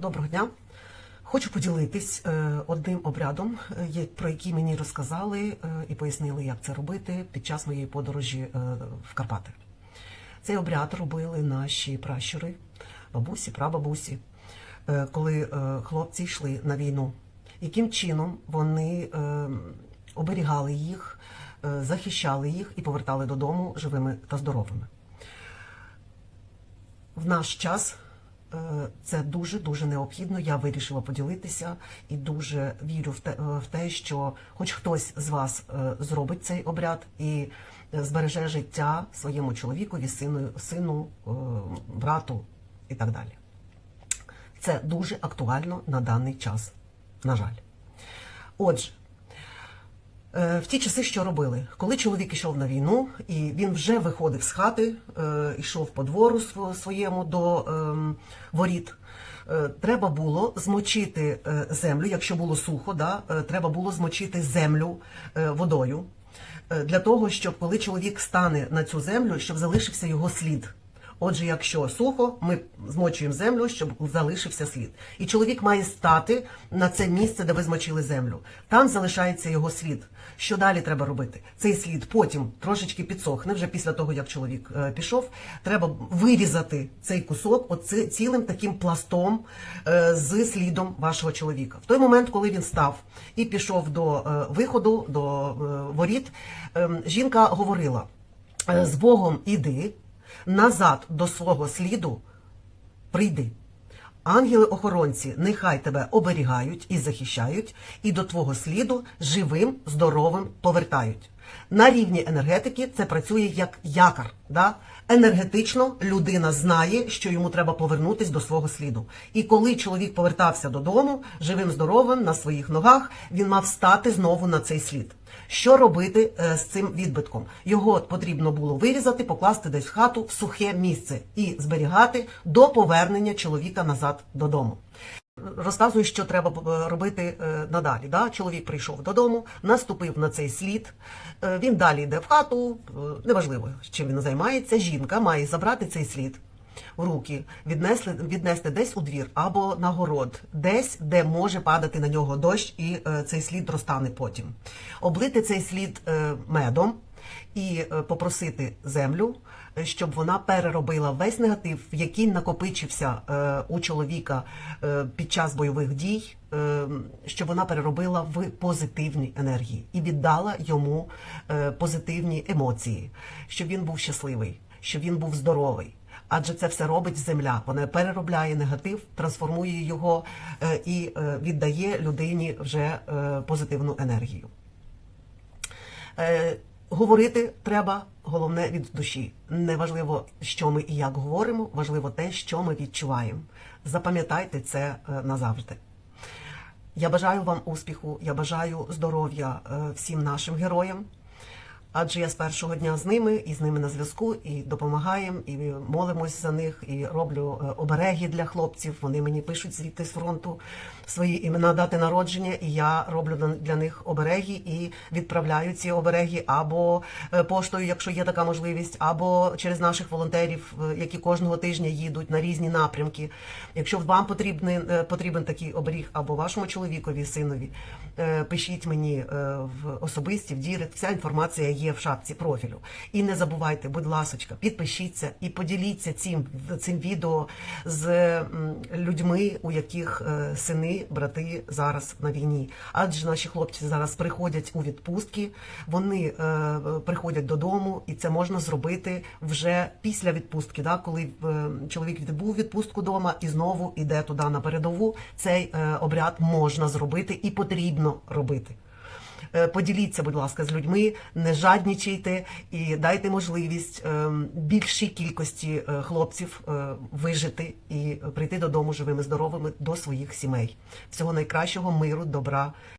Доброго дня. Хочу поділитись е, одним обрядом, е, про який мені розказали е, і пояснили, як це робити під час моєї подорожі в Карпати. Цей обряд робили наші пращури, бабусі, прабабусі, коли хлопці йшли на війну. Яким чином вони оберігали їх, захищали їх і повертали додому живими та здоровими. В наш час це дуже дуже необхідно. Я вирішила поділитися і дуже вірю в те, е, в те, що хоч хтось з вас е, зробить цей обряд і е, збереже життя своєму чоловікові, сину, сину, е, брату і так далі. Це дуже актуально на даний час, на жаль. Отже, Е, В ті часи що робили? Коли чоловік ішов на війну, і він вже виходив з хати, е, йшов по двору сво- своєму до ем, воріт. е, Треба було змочити е, землю, якщо було сухо, да, е, треба було змочити землю е, водою е, для того, щоб коли чоловік стане на цю землю, щоб залишився його слід. Отже, якщо сухо, ми змочуємо землю, щоб залишився слід. І чоловік має стати на це місце, де ви змочили землю. Там залишається його слід. Що далі треба робити? Цей слід потім трошечки підсохне, вже після того, як чоловік е, пішов. Треба вирізати цей кусок оце, цілим таким пластом е, з слідом вашого чоловіка. В той момент, коли він став і пішов до е, виходу, до е, воріт, е, жінка говорила: е, з Богом іди назад до свого сліду прийди. Ангели-охоронці нехай тебе оберігають і захищають, і до твого сліду живим, здоровим повертають. На рівні енергетики це працює як якор. Да? Енергетично людина знає, що йому треба повернутись до свого сліду. І коли чоловік повертався додому, живим, здоровим, на своїх ногах, він мав стати знову на цей слід. Що робити е, з цим відбитком? Його потрібно було вирізати, покласти десь в хату в сухе місце і зберігати до повернення чоловіка назад додому. Розказую, що треба е, робити е, надалі. Да? Чоловік прийшов додому, наступив на цей слід. е, Він далі йде в хату. Неважливо, чим він займається. Жінка має забрати цей слід в руки, віднесли, віднести десь у двір або на город, десь, де може падати на нього дощ, і цей слід розтане потім. Облити цей слід медом і е, попросити землю, е, щоб вона переробила весь негатив, який накопичився е, у чоловіка під час бойових дій, щоб вона переробила в позитивні енергії і віддала йому позитивні емоції, щоб він був щасливий, щоб він був здоровий. Адже це все робить земля. Вона переробляє негатив, трансформує його і віддає людині вже позитивну енергію. Говорити треба головне від душі. Неважливо, що ми і як говоримо, важливо те, що ми відчуваємо. Запам'ятайте це е, назавжди. Я бажаю вам успіху, я бажаю здоров'я е, всім нашим героям. Адже я з першого дня з ними і з ними на зв'язку, і допомагаємо, і молимось за них, і роблю е, обереги для хлопців. Вони мені пишуть звідти з фронту свої імена, дати народження, і я роблю для- них обереги і відправляю ці обереги або е, поштою, якщо є така можливість, або через наших волонтерів, е, які кожного тижня їдуть на різні напрямки. Якщо вам потрібний, е, потрібен такий оберіг або вашому чоловікові, синові, пишіть мені в особисті, в дірект. Вся інформація є в шапці профілю. І не забувайте, будь ласочка, підпишіться і поділіться цим, цим відео з людьми, у яких е, сини, брати зараз на війні. Адже наші хлопці зараз приходять у відпустки, вони е, приходять додому, і це можна зробити вже після відпустки, да, коли е, чоловік відбув відпустку вдома і знову йде туди на передову. Цей обряд можна зробити і потрібно робити. Е, Поділіться, будь ласка, з людьми, не жаднічайте і дайте можливість е, більшій кількості е, хлопців вижити і прийти додому живими, здоровими до своїх сімей. Всього найкращого миру, добра